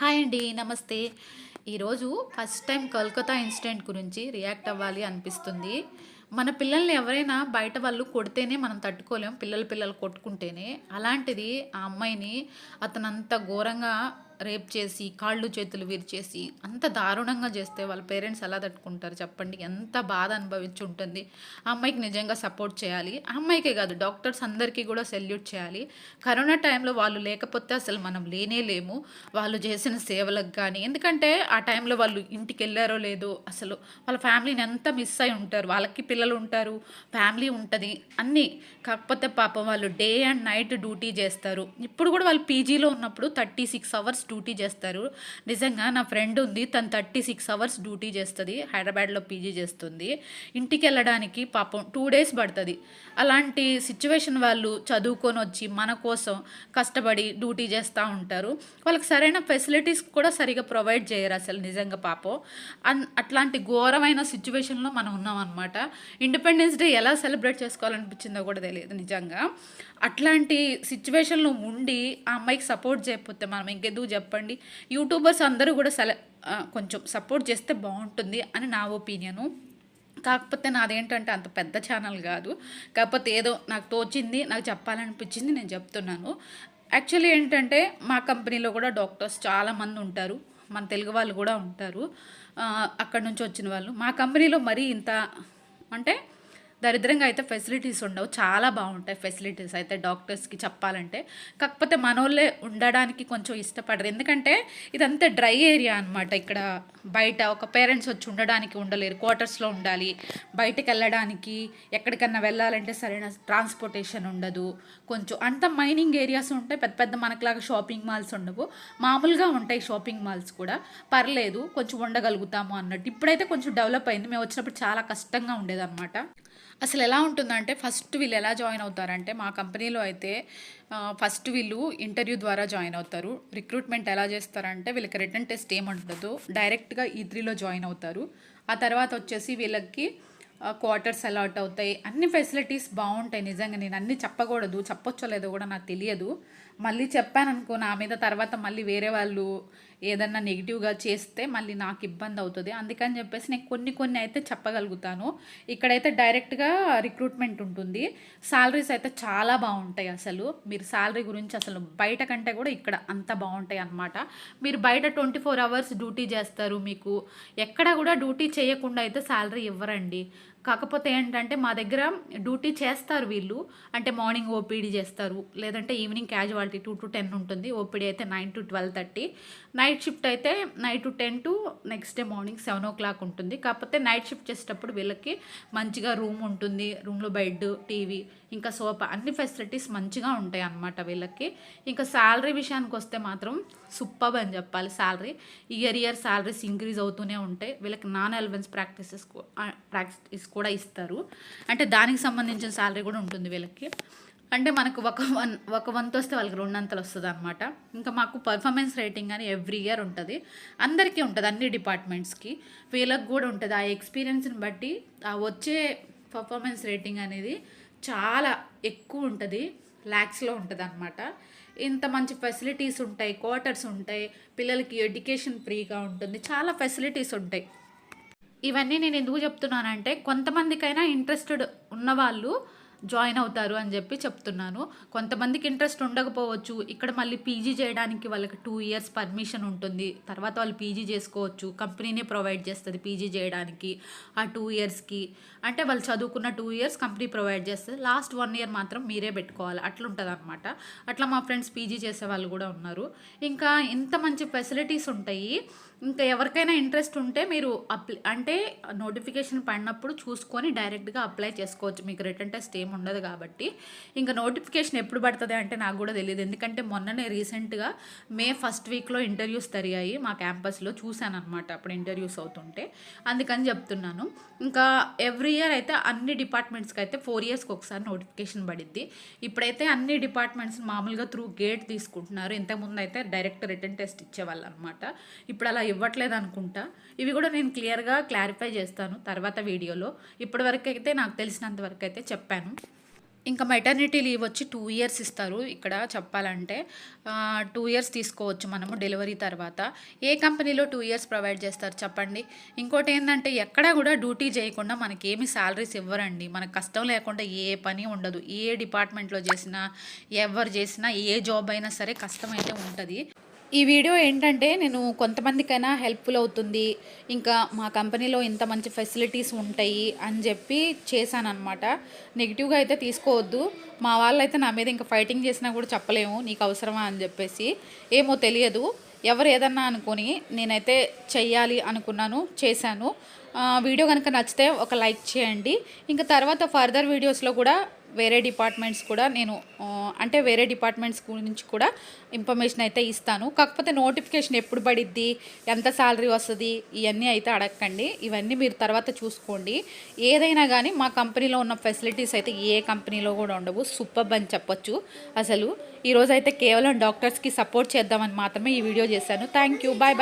Hi అండి నమస్తే. ఈరోజు ఫస్ట్ టైం కోల్కతా ఇన్సిడెంట్ గురించి రియాక్ట్ అవ్వాలి అనిపిస్తుంది. మన పిల్లల్ని ఎవరైనా బయట వాళ్ళు కొడితేనే మనం తట్టుకోలేం పిల్లలు పిల్లలు కొట్టుకుంటేనే. అలాంటిది ఆ అమ్మాయిని అతనంత ఘోరంగా రేప్ చేసి కాళ్ళు చేతులు విరిచేసి అంత దారుణంగా చేస్తే వాళ్ళ పేరెంట్స్ ఎలా తట్టుకుంటారు చెప్పండి? ఎంత బాధ అనుభవించి ఉంటుంది. ఆ అమ్మాయికి నిజంగా సపోర్ట్ చేయాలి. ఆ అమ్మాయికే కాదు డాక్టర్స్ అందరికీ కూడా సెల్యూట్ చేయాలి. కరోనా టైంలో వాళ్ళు లేకపోతే అసలు మనం లేనే లేము. వాళ్ళు చేసిన సేవలకు కానీ ఎందుకంటే ఆ టైంలో వాళ్ళు ఇంటికి వెళ్ళారో లేదో అసలు వాళ్ళ ఫ్యామిలీని ఎంత మిస్ అయి ఉంటారు. వాళ్ళకి పిల్లలు ఉంటారు ఫ్యామిలీ ఉంటుంది అన్నీ. కాకపోతే పాపం వాళ్ళు డే అండ్ నైట్ డ్యూటీ చేస్తారు. ఇప్పుడు కూడా వాళ్ళు పీజీలో ఉన్నప్పుడు థర్టీ సిక్స్ అవర్స్ డ్యూటీ చేస్తారు. నిజంగా నా ఫ్రెండ్ ఉంది తను థర్టీ సిక్స్ అవర్స్ డ్యూటీ చేస్తుంది హైదరాబాద్లో పీజీ చేస్తుంది. ఇంటికి వెళ్ళడానికి పాపం టూ డేస్ పడుతుంది. అలాంటి సిచ్యువేషన్ వాళ్ళు చదువుకొని వచ్చి మన కోసం కష్టపడి డ్యూటీ చేస్తూ ఉంటారు. వాళ్ళకి సరైన ఫెసిలిటీస్ కూడా సరిగా ప్రొవైడ్ చేయరు అసలు నిజంగా పాపం. అన్ అట్లాంటి ఘోరమైన సిచ్యువేషన్లో మనం ఉన్నామన్నమాట. ఇండిపెండెన్స్ డే ఎలా సెలబ్రేట్ చేసుకోవాలనిపించిందో కూడా తెలియదు నిజంగా. అట్లాంటి సిచ్యువేషన్లో ఉండి ఆ అమ్మాయికి సపోర్ట్ చేయకపోతే మనం ఇంకెందుకు చెప్పండి. యూట్యూబర్స్ అందరూ కూడా సెల కొంచెం సపోర్ట్ చేస్తే బాగుంటుంది అని నా ఒపీనియను. కాకపోతే నాదేంటంటే అంత పెద్ద ఛానల్ కాదు. కాకపోతే ఏదో నాకు తోచింది నాకు చెప్పాలనిపించింది నేను చెప్తున్నాను. యాక్చువల్లీ ఏంటంటే మా కంపెనీలో కూడా డాక్టర్స్ చాలామంది ఉంటారు. మన తెలుగు వాళ్ళు కూడా ఉంటారు. అక్కడ నుంచి వచ్చిన వాళ్ళు. మా కంపెనీలో మరీ ఇంత అంటే దరిద్రంగా అయితే ఫెసిలిటీస్ ఉండవు. చాలా బాగుంటాయి ఫెసిలిటీస్ అయితే డాక్టర్స్కి చెప్పాలంటే. కాకపోతే మనోళ్ళే ఉండడానికి కొంచెం ఇష్టపడరు. ఎందుకంటే ఇదంతా డ్రై ఏరియా అనమాట ఇక్కడ బయట ఒక పేరెంట్స్ వచ్చి ఉండడానికి ఉండలేరు. క్వార్టర్స్లో ఉండాలి. బయటకు వెళ్ళడానికి ఎక్కడికన్నా వెళ్ళాలంటే సరైన ట్రాన్స్పోర్టేషన్ ఉండదు. కొంచెం అంత మైనింగ్ ఏరియాస్ ఉంటాయి. పెద్ద పెద్ద మనకులాగా షాపింగ్ మాల్స్ ఉండవు. మామూలుగా ఉంటాయి షాపింగ్ మాల్స్ కూడా. పర్లేదు కొంచెం ఉండగలుగుతాము అన్నట్టు. ఇప్పుడైతే కొంచెం డెవలప్ అయింది. మేము వచ్చినప్పుడు చాలా కష్టంగా ఉండేదన్నమాట. అసలు ఎలా ఉంటుందంటే ఫస్ట్ వీళ్ళు ఎలా జాయిన్ అవుతారంటే మా కంపెనీలో అయితే ఫస్ట్ వీళ్ళు ఇంటర్వ్యూ ద్వారా జాయిన్ అవుతారు. రిక్రూట్మెంట్ ఎలా చేస్తారంటే వీళ్ళకి రిటర్న్ టెస్ట్ ఏముండదు. ఉండదు డైరెక్ట్గా ఈ త్రీలో జాయిన్ అవుతారు. ఆ తర్వాత వచ్చేసి వీళ్ళకి క్వార్టర్స్ అలాట్ అవుతాయి. అన్ని ఫెసిలిటీస్ బాగుంటాయి నిజంగా. నేను అన్ని చెప్పకూడదు చెప్పొచ్చో లేదో కూడా నాకు తెలియదు. మళ్ళీ చెప్పాను అనుకో నా మీద తర్వాత మళ్ళీ వేరే వాళ్ళు ఏదన్నా నెగిటివ్గా చేస్తే మళ్ళీ నాకు ఇబ్బంది అవుతుంది. అందుకని చెప్పేసి నేను కొన్ని కొన్ని అయితే చెప్పగలుగుతాను. ఇక్కడైతే డైరెక్ట్గా రిక్రూట్మెంట్ ఉంటుంది. సాలరీస్ అయితే చాలా బాగుంటాయి అసలు. మీరు సాలరీ గురించి అసలు బయట కంటే కూడా ఇక్కడ అంత బాగుంటాయి అన్నమాట. మీరు బయట ట్వంటీ ఫోర్ అవర్స్ డ్యూటీ చేస్తారు. మీకు ఎక్కడ కూడా డ్యూటీ చేయకుండా అయితే సాలరీ ఇవ్వరండి. కాకపోతే ఏంటంటే మా దగ్గర డ్యూటీ చేస్తారు వీళ్ళు. అంటే మార్నింగ్ ఓపీడీ చేస్తారు. లేదంటే evening casualty two to ten ఉంటుంది. ఓపీడీ అయితే nine to twelve thirty. Night shift అయితే night to ten to next day morning seven o'clock ఉంటుంది. కాకపోతే నైట్ షిఫ్ట్ చేసేటప్పుడు వీళ్ళకి మంచిగా రూమ్ ఉంటుంది. రూమ్లో బెడ్ టీవీ ఇంకా సోఫా అన్ని ఫెసిలిటీస్ మంచిగా ఉంటాయి అన్నమాట వీళ్ళకి. ఇంకా శాలరీ విషయానికి వస్తే మాత్రం సూపర్ అని చెప్పాలి salary year year salaries increase అవుతూనే ఉంటాయి. వీళ్ళకి నాన్ ఎలవెన్స్ ప్రాక్టీసెస్ ప్రాక్టీస్ కూడా ఇస్తారు. అంటే దానికి సంబంధించిన శాలరీ కూడా ఉంటుంది వీళ్ళకి. అంటే మనకు ఒక వన్ ఒక వంతు వస్తే వాళ్ళకి రెండంతలు వస్తుంది అనమాట ఇంకా మాకు పర్ఫార్మెన్స్ రేటింగ్ అని ఎవ్రీ ఇయర్ ఉంటుంది. అందరికీ ఉంటుంది అన్ని డిపార్ట్మెంట్స్కి వీళ్ళకి కూడా ఉంటుంది. ఆ ఎక్స్పీరియన్స్ని బట్టి ఆ వచ్చే పర్ఫార్మెన్స్ రేటింగ్ అనేది చాలా ఎక్కువ ఉంటుంది ల్యాక్స్లో ఉంటుంది అనమాట ఇంత మంచి ఫెసిలిటీస్ ఉంటాయి క్వార్టర్స్ ఉంటాయి పిల్లలకి ఎడ్యుకేషన్ ఫ్రీగా ఉంటుంది. చాలా ఫెసిలిటీస్ ఉంటాయి. ఇవన్నీ నేను ఎందుకు చెప్తున్నానంటే కొంతమందికైనా ఇంట్రెస్టెడ్ ఉన్నవాళ్ళు జాయిన్ అవుతారు అని చెప్పి చెప్తున్నాను. కొంతమందికి ఇంట్రెస్ట్ ఉండకపోవచ్చు. ఇక్కడ మళ్ళీ పీజీ చేయడానికి వాళ్ళకి టూ ఇయర్స్ పర్మిషన్ ఉంటుంది. తర్వాత వాళ్ళు పీజీ చేసుకోవచ్చు. కంపెనీనే ప్రొవైడ్ చేస్తుంది పీజీ చేయడానికి ఆ టూ ఇయర్స్కి. అంటే వాళ్ళు చదువుకున్న టూ ఇయర్స్ కంపెనీ ప్రొవైడ్ చేస్తుంది. లాస్ట్ వన్ ఇయర్ మాత్రం మీరే పెట్టుకోవాలి. అట్లుంటుంది అనమాట అట్లా మా ఫ్రెండ్స్ పీజీ చేసే వాళ్ళు కూడా ఉన్నారు. ఇంకా ఇంత మంచి ఫెసిలిటీస్ ఉంటాయి. ఇంకా ఎవరికైనా ఇంట్రెస్ట్ ఉంటే మీరు అప్లై అంటే నోటిఫికేషన్ పడినప్పుడు చూసుకొని డైరెక్ట్గా అప్లై చేసుకోవచ్చు. మీకు రిటర్న్ టెస్ట్ ఏమి ఉండదు కాబట్టి. ఇంకా నోటిఫికేషన్ ఎప్పుడు పడుతుంది అంటే నాకు కూడా తెలియదు ఎందుకంటే మొన్ననే రీసెంట్గా మే ఫస్ట్ వీక్లో ఇంటర్వ్యూస్ జరిగాయి మా క్యాంపస్లో చూశాను అనమాట అప్పుడు ఇంటర్వ్యూస్ అవుతుంటే. అందుకని చెప్తున్నాను. ఇంకా ఎవ్రీ ఇయర్ అయితే అన్ని డిపార్ట్మెంట్స్కి అయితే ఫోర్ ఇయర్స్కి ఒకసారి నోటిఫికేషన్ పడిద్ది. ఇప్పుడైతే అన్ని డిపార్ట్మెంట్స్ మామూలుగా త్రూ గేట్ తీసుకుంటున్నారు. ఇంతకుముందు అయితే డైరెక్ట్ రిటర్న్ టెస్ట్ ఇచ్చేవాళ్ళు అనమాట ఇప్పుడు అలా ఇవ్వట్లేదు అనుకుంటా. ఇవి కూడా నేను క్లియర్గా క్లారిఫై చేస్తాను తర్వాత వీడియోలో ఇప్పటివరకు అయితే నాకు తెలిసినంత వరకు అయితే చెప్పాను. ఇంకా మెటర్నిటీ లీవ్ వచ్చి టూ ఇయర్స్ ఇస్తారు. ఇక్కడ చెప్పాలంటే టూ ఇయర్స్ తీసుకోవచ్చు మనము డెలివరీ తర్వాత. ఏ కంపెనీలో టూ ఇయర్స్ ప్రొవైడ్ చేస్తారు చెప్పండి? ఇంకోటి ఏంటంటే ఎక్కడా కూడా డ్యూటీ చేయకుండా మనకి ఏమి శాలరీస్ ఇవ్వరండి. మనకు కష్టం లేకుండా ఏ పని ఉండదు. ఏ డిపార్ట్మెంట్లో చేసినా ఎవరు చేసినా ఏ జాబ్ అయినా సరే కష్టం అయితే ఉంటుంది. ఈ వీడియో ఏంటంటే నేను కొంతమందికైనా హెల్ప్ఫుల్ అవుతుంది. ఇంకా మా కంపెనీలో ఇంత మంచి ఫెసిలిటీస్ ఉంటాయి అని చెప్పి చేశానమాట నెగిటివ్గా అయితే తీసుకోవద్దు. మా వాళ్ళు అయితే నా మీద ఇంకా ఫైటింగ్ చేసినా కూడా చెప్పలేము. నీకు అవసరమా అని చెప్పేసి. ఏమో తెలియదు. ఎవరు ఏదన్నా అనుకొని నేనైతే చెయ్యాలి అనుకున్నాను చేశాను. వీడియో కనుక నచ్చితే ఒక లైక్ చేయండి. ఇంకా తర్వాత ఫర్దర్ వీడియోస్లో కూడా వేరే డిపార్ట్మెంట్స్ కూడా నేను అంటే వేరే డిపార్ట్మెంట్స్ గురించి కూడా ఇన్ఫర్మేషన్ అయితే ఇస్తాను. కాకపోతే నోటిఫికేషన్ ఎప్పుడు పడిద్ది ఎంత శాలరీ వస్తుంది ఇవన్నీ అయితే అడగకండి. ఇవన్నీ మీరు తర్వాత చూసుకోండి. ఏదైనా కానీ మా కంపెనీలో ఉన్న ఫెసిలిటీస్ అయితే ఏ కంపెనీలో కూడా ఉండవు. సూపర్ అని చెప్పొచ్చు. అసలు ఈరోజు అయితే కేవలం డాక్టర్స్కి సపోర్ట్ చేద్దామని మాత్రమే ఈ వీడియో చేశాను. Thank you bye bye.